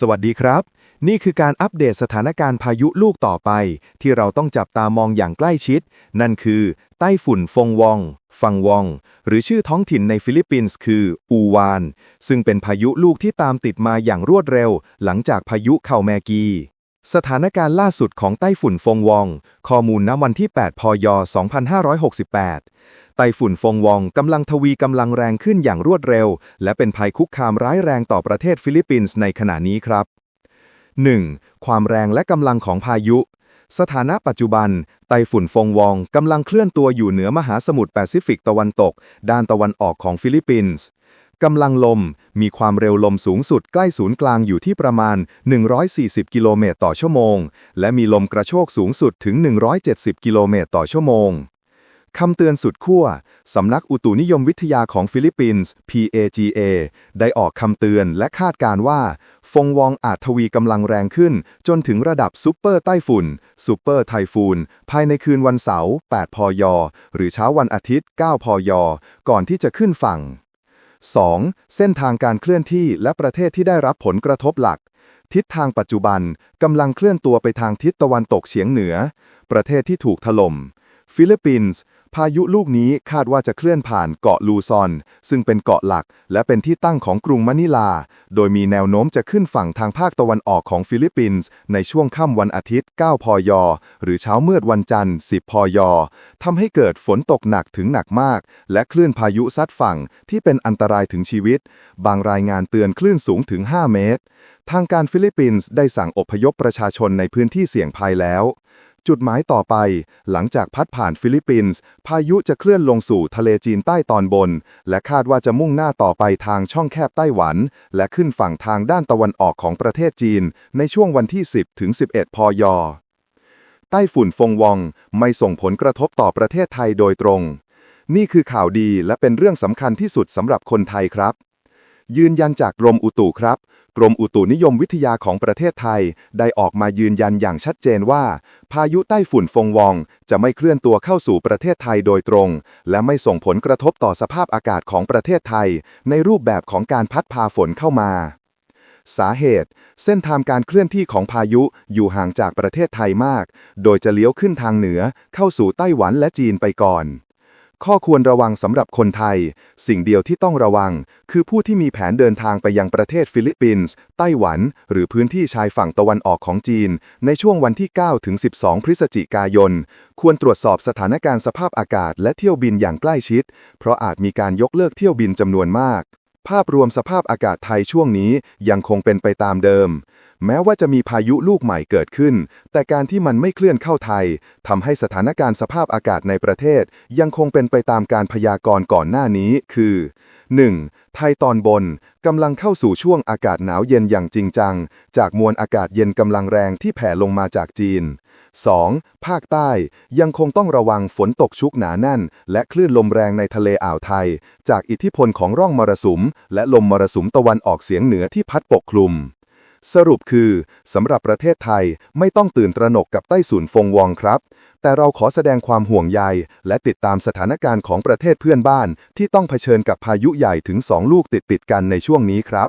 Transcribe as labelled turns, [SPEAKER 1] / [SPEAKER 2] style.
[SPEAKER 1] สวัสดีครับ นี่คือการอัปเดตสถานการณ์พายุลูกต่อไป ที่เราต้องจับตามองอย่างใกล้ชิด นั่นคือ ไต้ฝุ่นฟงวอง ฟังวอง หรือชื่อท้องถิ่นในฟิลิปปินส์คือ อูวาน ซึ่งเป็นพายุลูกที่ตามติดมาอย่างรวดเร็ว หลังจากพายุเข่าแมกี สถานการณ์ล่าสุดของไต้ฝุ่นฟงวอง ข้อมูลณวันที่ 8 พย 2568 ไต้ฝุ่นฟงวองกำลังทวีกำลังแรงขึ้นอย่างรวดเร็ว และเป็นภัยคุกคามร้ายแรงต่อประเทศฟิลิปปินส์ในขณะนี้ครับ 1. ความแรงและกำลังของพายุ สถานะปัจจุบัน ไต้ฝุ่นฟงวองกำลังเคลื่อนตัวอยู่เหนือมหาสมุทรแปซิฟิกตะวันตก ด้านตะวันออกของฟิลิปปินส์ กำลังลม มีความเร็วลมสูงสุดใกล้ศูนย์กลางอยู่ที่ประมาณ 140 กิโลเมตรต่อชั่วโมง และมีลมกระโชกสูงสุดถึง 170 กิโลเมตรต่อชั่วโมงคำเตือนสุดขั้ว สำนักอุตุนิยมวิทยาของฟิลิปปินส์ PAGA ได้ออกคำเตือนและคาดการณ์ว่า ฟงวองอาจทวีกำลังแรงขึ้น จนถึงระดับซูเปอร์ไต้ฝุ่นซูเปอร์ไทฟูน ภายในคืนวันเสาร์ 8 พย หรือเช้าวันอาทิตย์ 9 พย ก่อนที่จะขึ้นฝั่ง 2. เส้นทางการเคลื่อนที่และประเทศที่ได้รับผลกระทบหลัก ทิศทางปัจจุบันกำลังเคลื่อนตัวไปทางทิศตะวันตกเฉียงเหนือ ประเทศที่ถูกถล่ม ฟิลิปปินส์ พายุลูกนี้คาดว่าจะเคลื่อนผ่านเกาะลูซอน ซึ่งเป็นเกาะหลัก และเป็นที่ตั้งของกรุงมะนิลา โดยมีแนวโน้มจะขึ้นฝั่งทางภาคตะวันออกของฟิลิปปินส์ ในช่วงค่ำวันอาทิตย์ 9 พย หรือเช้ามืดวันจันทร์ 10 พย ทำให้เกิดฝนตกหนักถึงหนักมาก และคลื่นพายุซัดฝั่งที่เป็นอันตรายถึงชีวิต บางรายงานเตือนคลื่นสูงถึง 5 เมตร ทางการฟิลิปปินส์ได้สั่งอพยพประชาชนในพื้นที่เสี่ยงภัยแล้ว จุดหมายต่อไป หลังจากพัดผ่านฟิลิปปินส์ พายุจะเคลื่อนลงสู่ทะเลจีนใต้ตอนบน และคาดว่าจะมุ่งหน้าต่อไปทางช่องแคบไต้หวัน และขึ้นฝั่งทางด้านตะวันออกของประเทศจีน ในช่วงวันที่ 10 ถึง 11 พยไต้ฝุ่นฟงวองไม่ส่งผลกระทบต่อประเทศไทยโดยตรง นี่คือข่าวดีและเป็นเรื่องสำคัญที่สุดสำหรับคนไทยครับ ยืนยันจากกรมอุตุครับ กรมอุตุนิยมวิทยาของประเทศไทย ได้ออกมายืนยันอย่างชัดเจนว่า พายุไต้ฝุ่นฟงวอง จะไม่เคลื่อนตัวเข้าสู่ประเทศไทยโดยตรง และไม่ส่งผลกระทบต่อสภาพอากาศของประเทศไทย ในรูปแบบของการพัดพาฝนเข้ามาสาเหตุ เส้นทางการเคลื่อนที่ของพายุอยู่ห่างจากประเทศไทยมาก โดยจะเลี้ยวขึ้นทางเหนือเข้าสู่ไต้หวันและจีนไปก่อน ข้อควรระวังสำหรับคนไทย สิ่งเดียวที่ต้องระวัง คือผู้ที่มีแผนเดินทางไปยังประเทศฟิลิปปินส์ ไต้หวัน หรือพื้นที่ชายฝั่งตะวันออกของจีน ในช่วงวันที่ 9 ถึง 12 พฤศจิกายน ควรตรวจสอบสถานการณ์สภาพอากาศและเที่ยวบินอย่างใกล้ชิด เพราะอาจมีการยกเลิกเที่ยวบินจำนวนมาก ภาพรวมสภาพอากาศไทยช่วงนี้ยังคงเป็นไปตามเดิม แม้ว่าจะมีพายุลูกใหม่เกิดขึ้น แต่การที่มันไม่เคลื่อนเข้าไทยทำให้สถานการณ์สภาพอากาศในประเทศ ยังคงเป็นไปตามการพยากรณ์ก่อนหน้านี้ คือ 1. ไทยตอนบนกำลังเข้าสู่ช่วงอากาศหนาวเย็นอย่างจริงจัง จากมวลอากาศเย็นกำลังแรงที่แผ่ลงมาจากจีน 2. ภาคใต้ยังคงต้องระวังฝนตกชุกหนาแน่น และคลื่นลมแรงในทะเลอ่าวไทย จากอิทธิพลของร่องมรสุม และลมมรสุมตะวันออกเฉียงเหนือที่พัดปกคลุม สรุปคือสำหรับประเทศไทยไม่ต้องตื่นตระหนกกับไต้ฝุ่นฟงวองครับ แต่เราขอแสดงความห่วงใย และติดตามสถานการณ์ของประเทศเพื่อนบ้าน ที่ต้องเผชิญกับพายุใหญ่ถึง 2 ลูกติดติดกันในช่วงนี้ครับ